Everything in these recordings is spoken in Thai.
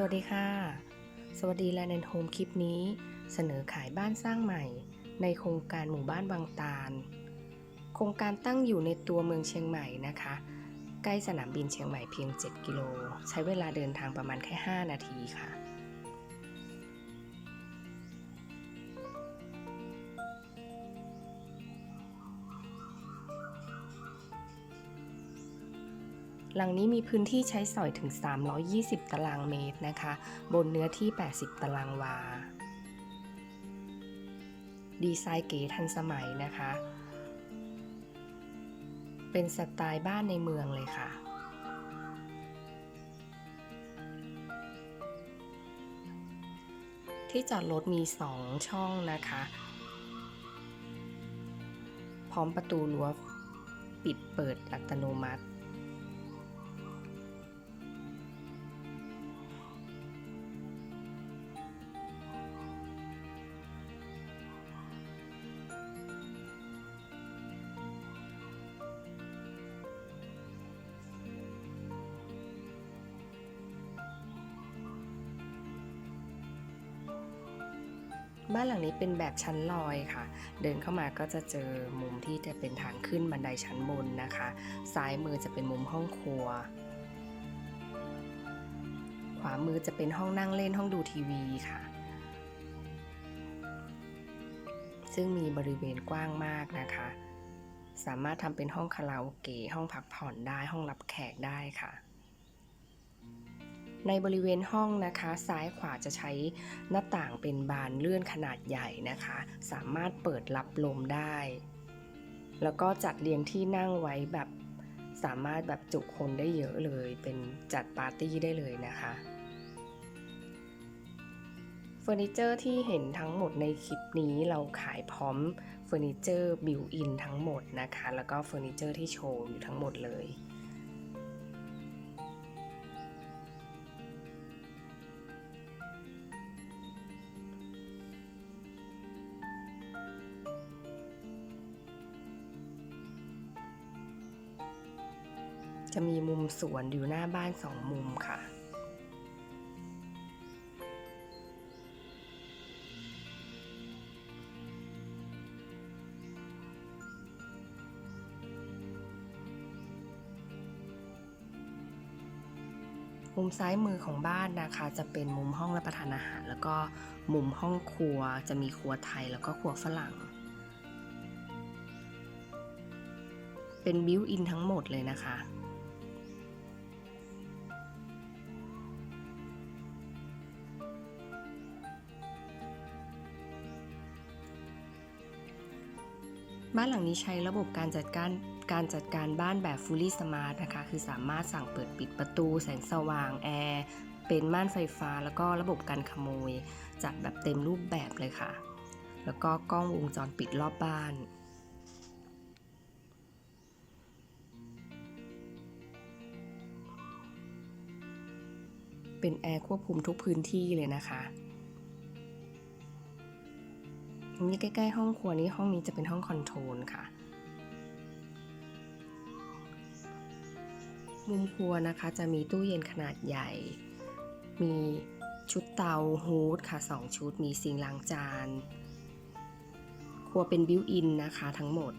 สวัสดีค่ะ สวัสดีแลนด์โฮมคลิปนี้ เสนอขายบ้านสร้างใหม่ ในโครงการหมู่บ้านบางตาล โครงการตั้งอยู่ในตัวเมืองเชียงใหม่นะคะ ใกล้สนามบินเชียงใหม่เพียง 7 กิโล ใช้เวลาเดินทางประมาณแค่ 5 นาทีค่ะ หลังนี้มีพื้นที่ใช้สอยถึง 320 ตารางเมตรนะคะ บนเนื้อที่ 80 ตารางวา ดีไซน์เก๋ทันสมัยนะคะ เป็นสไตล์บ้านในเมืองเลยค่ะที่จอดรถมี 2 ช่องนะคะ พร้อมประตูรั้วปิดเปิดอัตโนมัติ บ้านหลังนี้เป็นแบบชั้นลอยค่ะ เดินเข้ามาก็จะเจอมุมที่จะเป็นทางขึ้นบันไดชั้นบนนะคะ ซ้ายมือจะเป็นมุมห้องครัว ขวามือจะเป็นห้องนั่งเล่นห้องดูทีวีค่ะ ซึ่งมีบริเวณกว้างมากนะคะ สามารถทำเป็นห้องคาราโอเกะห้องพักผ่อนได้ห้องรับแขกได้ค่ะ ในบริเวณห้องนะคะ ซ้ายขวาจะใช้หน้าต่างเป็นบานเลื่อนขนาดใหญ่นะคะ สามารถเปิดรับลมได้ แล้วก็จัดเรียงที่นั่งไว้แบบสามารถแบบจุคนได้เยอะเลย เป็นจัดปาร์ตี้ได้เลยนะคะเฟอร์นิเจอร์ที่เห็นทั้งหมดในคลิปนี้เราขายพร้อมเฟอร์นิเจอร์บิวอินทั้งหมดนะคะ แล้วก็เฟอร์นิเจอร์ที่โชว์อยู่ทั้งหมดเลย จะมีมุมสวนอยู่หน้าบ้านสองมุมค่ะ มุมซ้ายมือของบ้านนะคะ จะเป็นมุมห้องรับประทานอาหาร แล้วก็มุมห้องครัวจะมีครัวไทยแล้วก็ครัวฝรั่งเป็นบิวอินทั้งหมดเลยนะคะ บ้านหลังนี้ใช้ระบบการจัดการการจัดการบ้านแบบ fully smart นะคะ คือสามารถสั่งเปิดปิดประตู แสงสว่าง แอร์ เป็นม่านไฟฟ้า แล้วก็ระบบการขโมย จัดแบบเต็มรูปแบบเลยค่ะ แล้วก็กล้องวงจรปิดรอบบ้านเป็นแอร์ควบคุมทุกพื้นที่เลยนะคะ นี่ใกล้ ๆ ห้องครัวนี้ห้องนี้จะเป็นห้องคอนโทรลค่ะ มุมครัวนะคะจะมีตู้เย็นขนาดใหญ่ มีชุดเตาฮูดค่ะ 2 ชุด มีซิงล้างจาน ครัวเป็นบิวอินนะคะทั้งหมด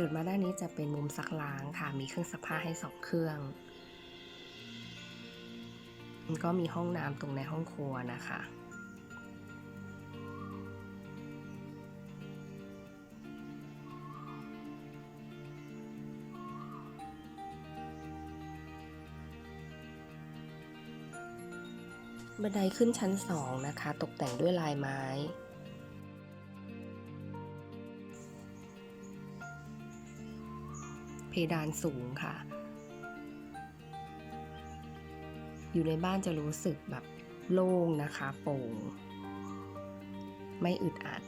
เปิดมาด้านนี้จะเป็นมุมซักล้างค่ะ มีเครื่องซักผ้าให้สองเครื่องมันก็มีห้องน้ำตรงในห้องครัวนะคะ บันไดขึ้นชั้นสองนะคะ ตกแต่งด้วยลายไม้ เพดานสูงค่ะ อยู่ในบ้านจะรู้สึกแบบโล่งนะคะโปร่ง ไม่อึดอัด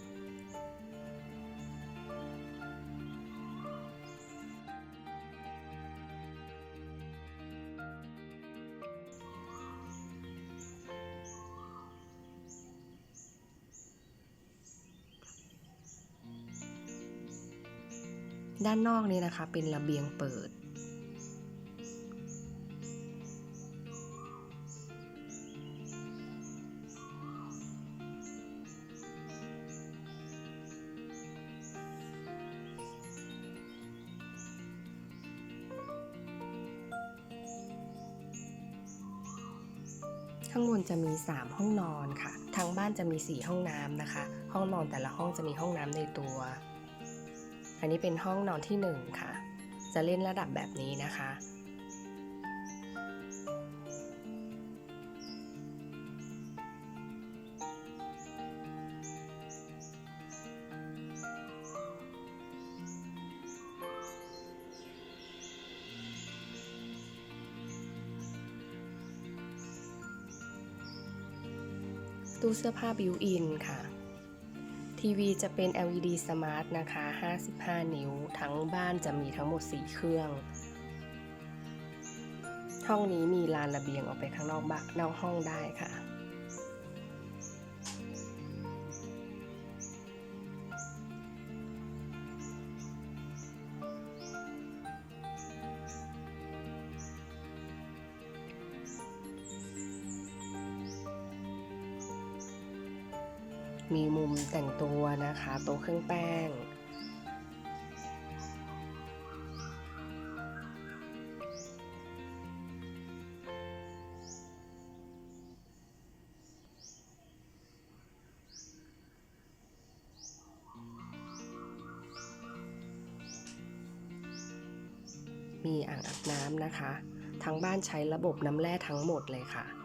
ด้านนอกนี้นะคะเป็นระเบียงเปิด ข้างบนจะมี 3 ห้องนอนค่ะ ทางบ้านจะมี 4 ห้องน้ำนะคะ ห้องนอนแต่ละห้องจะมีห้องน้ำในตัว อันนี้เป็นห้องนอนที่ 1 ค่ะ จะเล่นระดับแบบนี้นะคะ ตู้เสื้อผ้าบิวอินค่ะ ทีวีจะเป็น LED Smart นะคะ 55 นิ้ว ทั้งบ้านจะมีทั้งหมด 4 เครื่อง ห้องนี้มีลานระเบียงออกไปข้างนอกบ้านนอกห้องได้ค่ะ มีมุมแต่งตัวนะคะโต๊ะเครื่องแป้ง มีอ่างอาบน้ำนะคะ ทั้งบ้านใช้ระบบน้ำแร่ทั้งหมดเลยค่ะ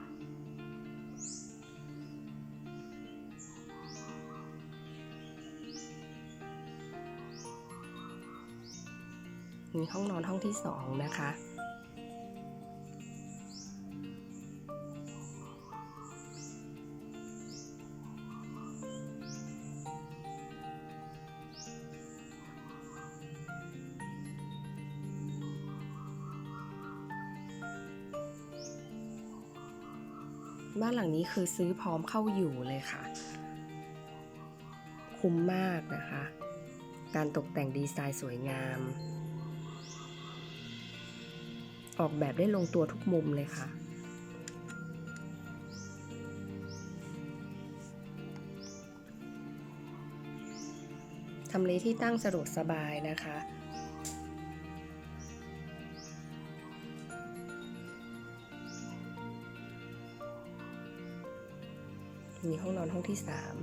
มีห้องนอนห้องที่สองนะคะ บ้านหลังนี้คือซื้อพร้อมเข้าอยู่เลยค่ะ คุ้มมากนะคะการตกแต่งดีไซน์สวยงาม ออกแบบได้ลงตัวทุกมุมเลยค่ะ ทำเลที่ตั้งสะดวกสบายนะคะ มีห้องนอนห้องที่สาม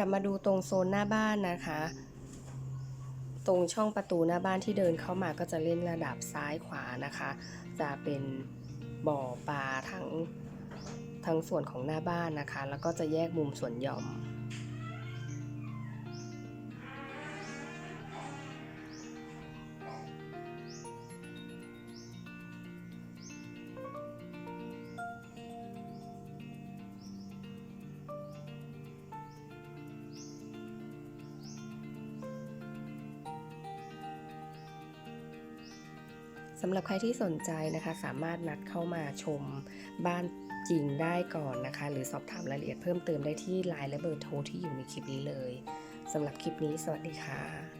กลับมาดูตรงโซนหน้าบ้านนะคะ ตรงช่องประตูหน้าบ้านที่เดินเข้ามาก็จะเล่นระดับซ้ายขวานะคะ จะเป็นบ่อปลาทั้งทั้งส่วนของหน้าบ้านนะคะ แล้วก็จะแยกมุมส่วนหย่อม สำหรับใครที่สนใจนะคะสามารถนัดเข้ามาชมบ้านจริงได้ก่อนนะคะ หรือสอบถามรายละเอียดเพิ่มเติมได้ที่ไลน์และเบอร์โทรที่อยู่ในคลิปนี้เลยสำหรับคลิปนี้สวัสดีค่ะ